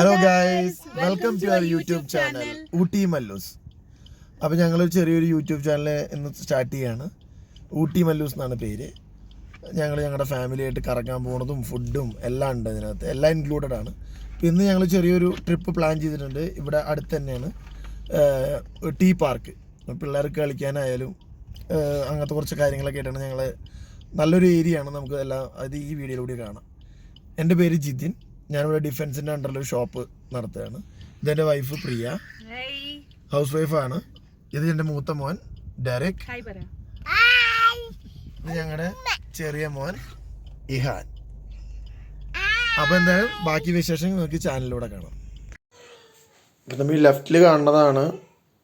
Hello guys welcome to our YouTube channel Ooty Mallus അപ്പോൾ ഞങ്ങൾ ചെറിയൊരു യൂട്യൂബ് ചാനൽ ഇന്ന് സ്റ്റാർട്ട് ചെയ്യാണ്. ഊട്ടി മല്ലൂസ് എന്നാണ് പേര്. ഞങ്ങൾ ഞങ്ങളുടെ ഫാമിലിയായിട്ട് കറങ്ങാൻ പോകുന്നതും ഫുഡും എല്ലാം ഉണ്ട് അതിനകത്ത്. എല്ലാം ഇൻക്ലൂഡഡ് ആണ്. ഇന്ന് ഞങ്ങൾ ചെറിയൊരു ട്രിപ്പ് പ്ലാൻ ചെയ്തിട്ടുണ്ട്. ഇവിടെ അടുത്ത് തന്നെയാണ്. ടീ പാർക്ക് പിള്ളേർക്ക് കളിക്കാനായാലും അങ്ങനത്തെ കുറച്ച് കാര്യങ്ങളൊക്കെ ആയിട്ടാണ് ഞങ്ങൾ നല്ലൊരു ഏരിയ ആണ് നമുക്ക് എല്ലാം അത് ഈ വീഡിയോയിലൂടെ കാണാം. എന്റെ പേര് ജിതിൻ. ഞാനിവിടെ ഡിഫൻസിന്റെ അണ്ടറിൽ ഷോപ്പ് നടത്തുകയാണ്. ഇതെന്റെ വൈഫ് പ്രിയ. ഹൗസ് വൈഫാണ് ഇത് എന്റെ മൂത്ത മോൻ ഡെറക്. ഇത് ഞങ്ങളുടെ ചെറിയ മോൻ ഇഹാൻ. അപ്പോൾ എന്തായാലും ബാക്കി വിശേഷങ്ങൾ നമുക്ക് ചാനലിലൂടെ കാണാം. ഇപ്പം നമ്മൾ ഈ ലെഫ്റ്റിൽ കാണുന്നതാണ്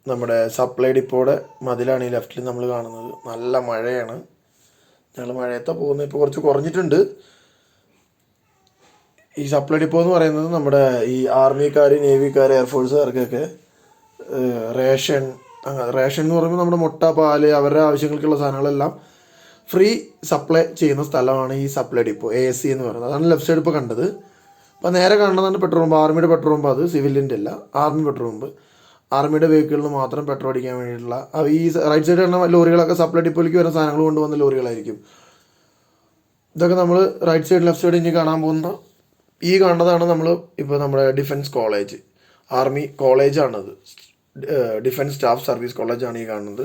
നമ്മുടെ സപ്ലൈ ഡിപ്പോയുടെ മതിലാണ് ഈ ലെഫ്റ്റിൽ നമ്മൾ കാണുന്നത്. നല്ല മഴയാണ്. ഞങ്ങൾ മഴയത്താണ് പോകുന്നത് ഇപ്പോൾ കുറച്ച് കുറഞ്ഞിട്ടുണ്ട്. ഈ സപ്ലൈ ഡിപ്പോ എന്ന് പറയുന്നത് നമ്മുടെ ഈ ആർമിക്കാർ നേവിക്കാർ എയർഫോഴ്സുകാർക്കൊക്കെ റേഷൻ റേഷൻ എന്ന് പറയുമ്പോൾ നമ്മുടെ മുട്ട പാൽ അവരുടെ ആവശ്യങ്ങൾക്കുള്ള സാധനങ്ങളെല്ലാം ഫ്രീ സപ്ലൈ ചെയ്യുന്ന സ്ഥലമാണ് ഈ സപ്ലൈ ഡിപ്പോ എ സി എന്ന് പറയുന്നത്. അതാണ് ലെഫ്റ്റ് സൈഡ് ഇപ്പോൾ കണ്ടത്. അപ്പോൾ നേരെ കാണുന്നതാണ് പെട്രോൾ പമ്പ് ആർമിയുടെ പെട്രോൾ പമ്പ് അത് സിവിലിന്റെ അല്ല ആർമി പെട്രോൾ പമ്പ് ആർമിയുടെ വെഹിക്കിളിന് മാത്രം പെട്രോൾ അടിക്കാൻ വേണ്ടിയിട്ടുള്ള ഈ റൈറ്റ് സൈഡ് കാണുന്ന ലോറികളൊക്കെ സപ്ലൈ ഡിപ്പോയിലേക്ക് വരുന്ന സാധനങ്ങൾ കൊണ്ടുവന്ന ലോറികളായിരിക്കും. ഇതൊക്കെ നമ്മൾ റൈറ്റ് സൈഡ് ലെഫ്റ്റ് സൈഡ് ഇനി കാണാൻ പോകുന്ന ഈ കാണുന്നതാണ് നമ്മൾ ഇപ്പോൾ നമ്മുടെ ഡിഫൻസ് കോളേജ്. ആർമി കോളേജാണത്. ഡിഫൻസ് സ്റ്റാഫ് സർവീസ് കോളേജാണ് ഈ കാണുന്നത്.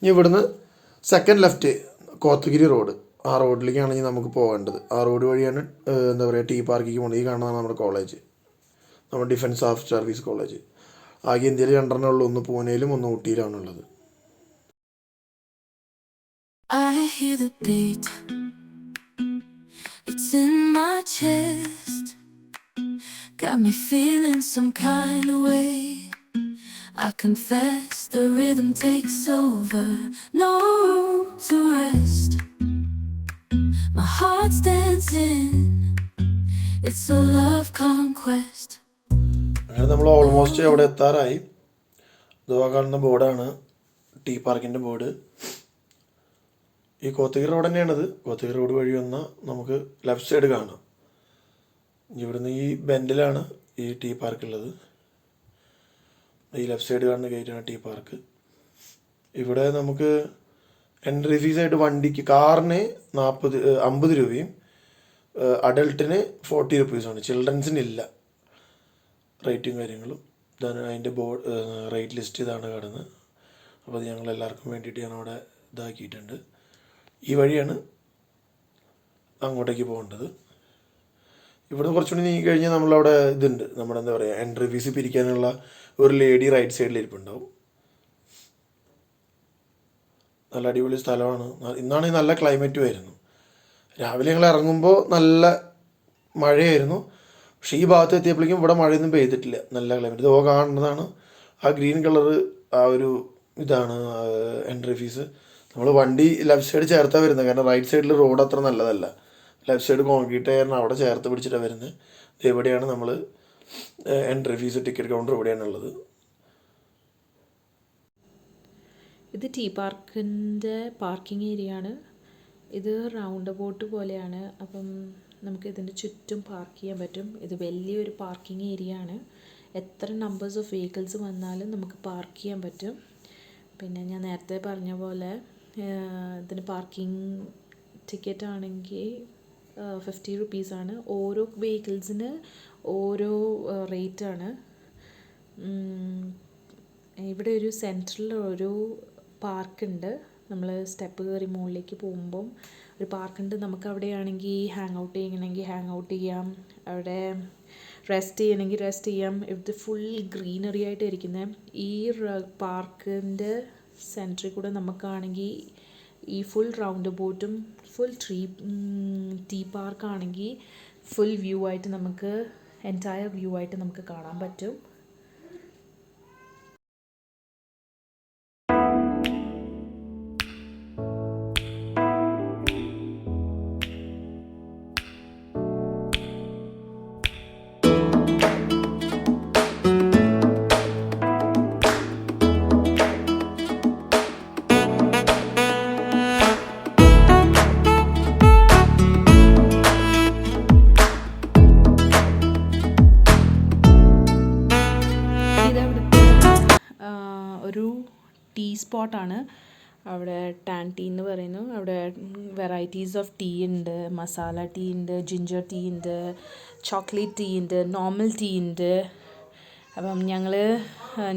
ഇനി ഇവിടുന്ന് സെക്കൻഡ് ലെഫ്റ്റ് കോത്തഗിരി റോഡ്. ആ റോഡിലേക്കാണ് ഇനി നമുക്ക് പോകേണ്ടത്. ആ റോഡ് വഴിയാണ് എന്താ പറയുക ടീ പാർക്കിക്ക് പോകുന്നത് ഈ കാണുന്നതാണ് നമ്മുടെ കോളേജ്. നമ്മുടെ ഡിഫൻസ് സ്റ്റാഫ് സർവീസ് കോളേജ്. ആകെ ഇന്ത്യയിൽ രണ്ടെണ്ണേ ഉള്ളൂ. ഒന്ന് പൂനെയിലും ഒന്ന് ഊട്ടിയിലാണുള്ളത്. I hear the beat. It's in my chest. Got me feeling some kind of way. I confess the rhythm takes over. No room to rest. My heart's dancing. It's a love conquest. നമ്മൾ almost അവിടെ എത്താറായി ഇതുവാ കാണുന്ന ബോർഡാണ് tea പാർക്കിന്റെ board ഈ Kotagiri road തന്നെയാണിത് Kotagiri road വഴി വന്നാൽ നമുക്ക് ലെഫ്റ്റ് സൈഡ് കാണാം ഇവിടുന്ന് ഈ ബെൻഡിലാണ് ഈ ടീ പാർക്ക് ഉള്ളത്. ഈ ലെഫ്റ്റ് സൈഡ് കാണുന്ന ഗേറ്റാണ് ടീ പാർക്ക്. ഇവിടെ നമുക്ക് എൻട്രി ഫീസ് ആയിട്ട് വണ്ടിക്ക് കാറിന് നാൽപ്പത് അമ്പത് രൂപയും അഡൾട്ടിന് ഫോർട്ടി റുപ്പീസാണ് ചിൽഡ്രൻസിന് ഇല്ല. റേറ്റും കാര്യങ്ങളും. ഇതാണ് അതിന്റെ ബോർഡ് റേറ്റ് ലിസ്റ്റ് ഇതാണ് കാണുന്നത് അപ്പോൾ അത് ഞങ്ങൾ എല്ലാവർക്കും വേണ്ടിയിട്ട് ഞാൻ അവിടെ ഇതാക്കിയിട്ടുണ്ട്. ഈ വഴിയാണ് അങ്ങോട്ടേക്ക് പോകേണ്ടത്. ഇവിടെ കുറച്ചുകൂടി നീങ്ങി കഴിഞ്ഞാൽ നമ്മളവിടെ ഇതുണ്ട്. നമ്മുടെ എന്താ പറയുക എൻട്രി ഫീസ് പിരിക്കാനുള്ള ഒരു ലേഡി റൈറ്റ് സൈഡിൽ ഇരിപ്പുണ്ടാവും. നല്ല അടിപൊളി സ്ഥലമാണ്. ഇന്നാണെങ്കിൽ നല്ല ക്ലൈമറ്റും ആയിരുന്നു രാവിലെ ഞങ്ങൾ ഇറങ്ങുമ്പോൾ നല്ല മഴയായിരുന്നു. പക്ഷേ ഈ ഭാഗത്ത് എത്തിയപ്പോഴേക്കും ഇവിടെ മഴയൊന്നും പെയ്തിട്ടില്ല. നല്ല ക്ലൈമറ്റ് ഇതോ കാണുന്നതാണ് ആ ഗ്രീൻ കളറ് ആ ഒരു ഇതാണ് എൻട്രി ഫീസ് നമ്മൾ വണ്ടി ലെഫ്റ്റ് സൈഡ് ചേർത്താൽ വരുന്നത്. കാരണം റൈറ്റ് സൈഡിൽ റോഡ് അത്ര നല്ലതല്ല. ലെഫ്റ്റ് സൈഡ് കോൺക്രീറ്റ് ആയിരുന്നു അവിടെ ചേർത്ത് പിടിച്ചിട്ടാണ് വരുന്നത് എവിടെയാണ് നമ്മൾ എൻട്രി ഫീസ് ടിക്കറ്റ് കൗണ്ടർ എവിടെയാണുള്ളത് ഇത് ടീ പാർക്കിന്റെ പാർക്കിംഗ് ഏരിയ ആണ്. ഇത് റൗണ്ട് ബോട്ട് പോലെയാണ്. അപ്പം നമുക്ക് ഇതിന്റെ ചുറ്റും പാർക്ക് ചെയ്യാൻ പറ്റും. ഇത് വലിയൊരു പാർക്കിംഗ് ഏരിയ ആണ്. എത്ര നമ്പേഴ്സ് ഓഫ് വെഹിക്കിൾസ് വന്നാലും നമുക്ക് പാർക്ക് ചെയ്യാൻ പറ്റും. പിന്നെ ഞാൻ നേരത്തെ പറഞ്ഞ പോലെ ഇതിന് പാർക്കിംഗ് ടിക്കറ്റ് ആണെങ്കിൽ ഫിഫ്റ്റി റുപ്പീസാണ് ഓരോ വെഹിക്കിൾസിന് ഓരോ റേറ്റാണ് ഇവിടെ ഒരു സെൻട്രലിൽ ഒരു പാർക്കുണ്ട് നമ്മൾ സ്റ്റെപ്പ് കയറി മുകളിലേക്ക് പോകുമ്പം ഒരു പാർക്കുണ്ട് നമുക്ക് അവിടെയാണെങ്കിൽ ഹാങ് ഔട്ട് ചെയ്യണമെങ്കിൽ ഹാങ് ഔട്ട് ചെയ്യാം. അവിടെ റെസ്റ്റ് ചെയ്യണമെങ്കിൽ റെസ്റ്റ് ചെയ്യാം. ഇത് ഫുൾ ഗ്രീനറി ആയിട്ട് ഇരിക്കുന്നത് ഈ പാർക്കിന്റെ സെന്ററിൽ കൂടെ നമുക്കാണെങ്കിൽ ഈ ഫുൾ റൗണ്ട് ബോട്ടും ഫുൾ ട്രീ ടീ പാർക്കാണെങ്കിൽ ഫുൾ വ്യൂ ആയിട്ട് നമുക്ക് എന്റയർ വ്യൂ ആയിട്ട് നമുക്ക് കാണാൻ പറ്റും. ടീ സ്പോട്ടാണ് അവിടെ ടാൻ ടീ എന്ന് പറയുന്നു. അവിടെ വെറൈറ്റീസ് ഓഫ് ടീ ഉണ്ട് മസാല ടീ ഉണ്ട് ജിഞ്ചർ ടീ ഉണ്ട് ചോക്ലേറ്റ് ടീ ഉണ്ട് നോർമൽ ടീ ഉണ്ട് അപ്പം ഞങ്ങൾ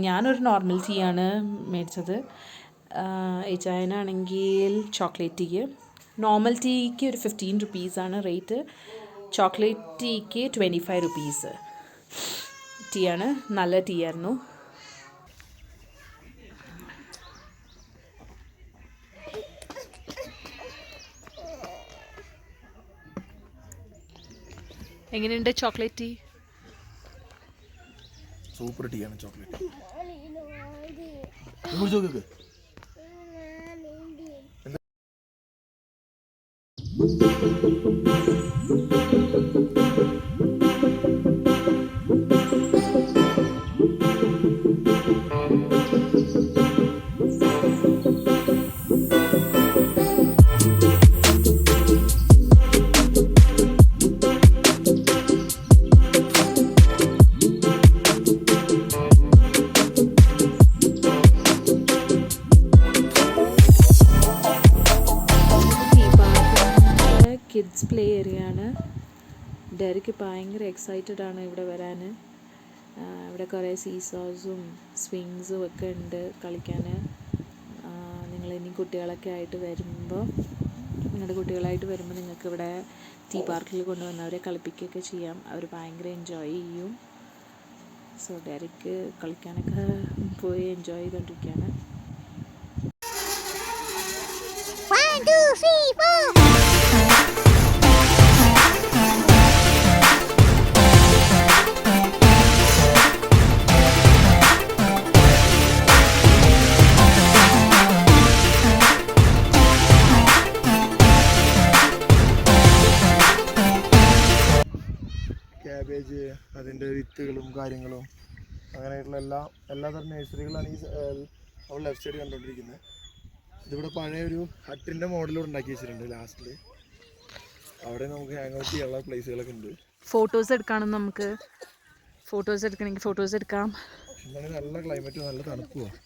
ഞാനൊരു നോർമൽ ടീ ആണ് മേടിച്ചത്. ഏച്ചായനാണെങ്കിൽ ചോക്ലേറ്റ് ടീ. നോർമൽ ടീക്ക് ഒരു ഫിഫ്റ്റീൻ റുപ്പീസാണ് റേറ്റ്. ചോക്ലേറ്റ് ടീക്ക് ട്വന്റി ഫൈവ് റുപ്പീസ് ടീ ആണ്. നല്ല ടീ ആയിരുന്നു. എങ്ങനെയുണ്ട് ചോക്ലേറ്റ് ടീ? സൂപ്പർ ടീ ആണ് ചോക്ലേറ്റ്. Thank നോക്ക്. കിഡ്സ് പ്ലേ ഏരിയ ആണ്. ഡെറിക്ക് ഭയങ്കര എക്സൈറ്റഡ് ആണ് ഇവിടെ വരാൻ ഇവിടെ കുറേ സീസോസും സ്വിങ്സും ഒക്കെ ഉണ്ട് കളിക്കാൻ നിങ്ങൾ ഇനി കുട്ടികളൊക്കെ ആയിട്ട് വരുമ്പോൾ നിങ്ങളുടെ കുട്ടികളായിട്ട് വരുമ്പോൾ നിങ്ങൾക്ക് ഇവിടെ ടീ പാർക്കിൽ കൊണ്ടുവന്ന് അവരെ കളിപ്പിക്കുകയൊക്കെ ചെയ്യാം. അവർ ഭയങ്കര എൻജോയ് ചെയ്യും. സോ ഡെറിക്ക് കളിക്കാനൊക്കെ പോയി എൻജോയ് ചെയ്തുകൊണ്ടിരിക്കുകയാണ് One, two, three, four. വിത്തുകളും കാര്യങ്ങളും അങ്ങനെയായിട്ടുള്ള എല്ലാ എല്ലാതരം നഴ്സറികളാണ് ഈ നമ്മൾ ലെഫ്റ്റ് സൈഡ് കണ്ടുകൊണ്ടിരിക്കുന്നത് ഇതിവിടെ പഴയ ഒരു ഹട്ടിന്റെ മോഡലൂടെ ഉണ്ടാക്കി വെച്ചിട്ടുണ്ട് ലാസ്റ്റിൽ അവിടെ നമുക്ക് ഹാങ് ഔട്ട് ചെയ്യാനുള്ള പ്ലേസുകളൊക്കെ ഉണ്ട്. ഫോട്ടോസ് എടുക്കണം നമുക്ക്? ഫോട്ടോസ് എടുക്കണമെങ്കിൽ ഫോട്ടോസ് എടുക്കാം. നല്ല ക്ലൈമറ്റ് നല്ല തണുപ്പുമാണ്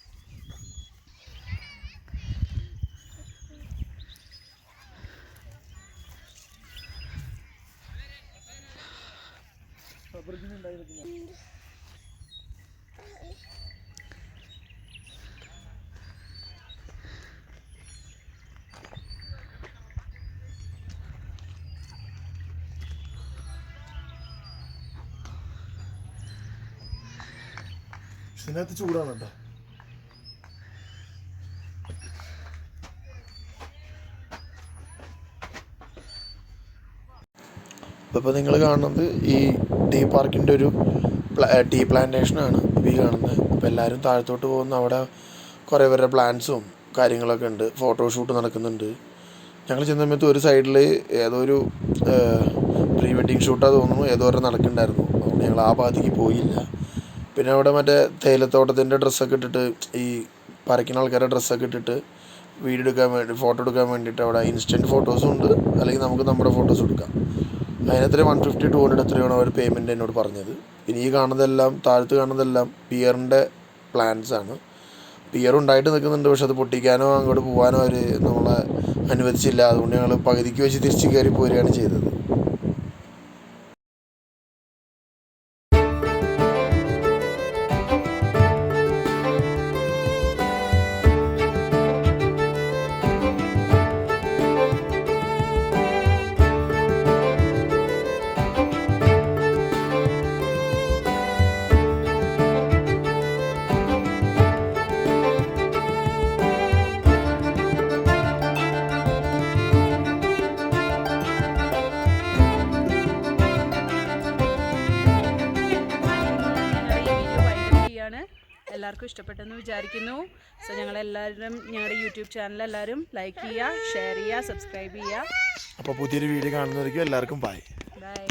ഇതിനകത്ത് ചൂടാണ് കേട്ടോ. ഇപ്പോൾ നിങ്ങൾ കാണുന്നത് ഈ ടീ പാർക്കിന്റെ ഒരു ടീ പ്ലാന്റേഷനാണ് ഈ കാണുന്നത്. അപ്പോൾ എല്ലാവരും താഴത്തോട്ട് പോകുന്ന. അവിടെ കുറേ പേരുടെ പ്ലാന്റ്സും കാര്യങ്ങളൊക്കെ ഉണ്ട്. ഫോട്ടോഷൂട്ട് നടക്കുന്നുണ്ട്. ഞങ്ങൾ ചെന്ന സമയത്ത് ഒരു സൈഡിൽ ഏതോ ഒരു പ്രീ വെഡിങ് ഷൂട്ടാണ് തോന്നുന്നു. ഏതോ ഒരു നടക്കുന്നുണ്ടായിരുന്നു. അതുകൊണ്ട് ഞങ്ങൾ ആ ഭാഗത്തേക്ക് പോയില്ല. പിന്നെ അവിടെ മറ്റേ തേയിലത്തോട്ടത്തിന്റെ ഡ്രസ്സൊക്കെ ഇട്ടിട്ട് ഈ പറിക്കുന്ന ആൾക്കാരുടെ ഡ്രസ്സൊക്കെ ഇട്ടിട്ട് വീഡിയോ എടുക്കാൻ വേണ്ടി ഫോട്ടോ എടുക്കാൻ വേണ്ടിയിട്ട് അവിടെ ഇൻസ്റ്റന്റ് ഫോട്ടോസും ഉണ്ട്. അല്ലെങ്കിൽ നമുക്ക് നമ്മുടെ ഫോട്ടോസ് എടുക്കാം. അതിനെത്ര വൺ ഫിഫ്റ്റി ടു ഹൺഡ്രഡ് എത്രയാണ് അവർ പേയ്മെന്റ് എന്നോട് പറഞ്ഞത്. ഇനി ഈ കാണുന്നതെല്ലാം താഴത്ത് കാണുന്നതെല്ലാം പിയറിന്റെ പ്ലാൻസ് ആണ്. പിയർ ഉണ്ടായിട്ട് നിൽക്കുന്നുണ്ട് പക്ഷെ അത് പൊട്ടിക്കാനോ അങ്ങോട്ട് പോകാനോ അവർ നമ്മളെ അനുവദിച്ചില്ല. അതുകൊണ്ട് ഞങ്ങൾ പകുതിക്ക് വെച്ച് തിരിച്ച് കയറി പോരുകയാണ് ചെയ്തത്. ഇഷ്ടപ്പെട്ടെന്ന് വിചാരിക്കുന്നു. സോ ഞങ്ങളെല്ലാവരും ഞങ്ങളുടെ യൂട്യൂബ് ചാനൽ എല്ലാവരും ലൈക്ക് ചെയ്യുക ഷെയർ ചെയ്യുക സബ്സ്ക്രൈബ് ചെയ്യുക. അപ്പോൾ പുതിയൊരു വീഡിയോ കാണുന്നവർക്ക് എല്ലാവർക്കും ബൈ ബൈ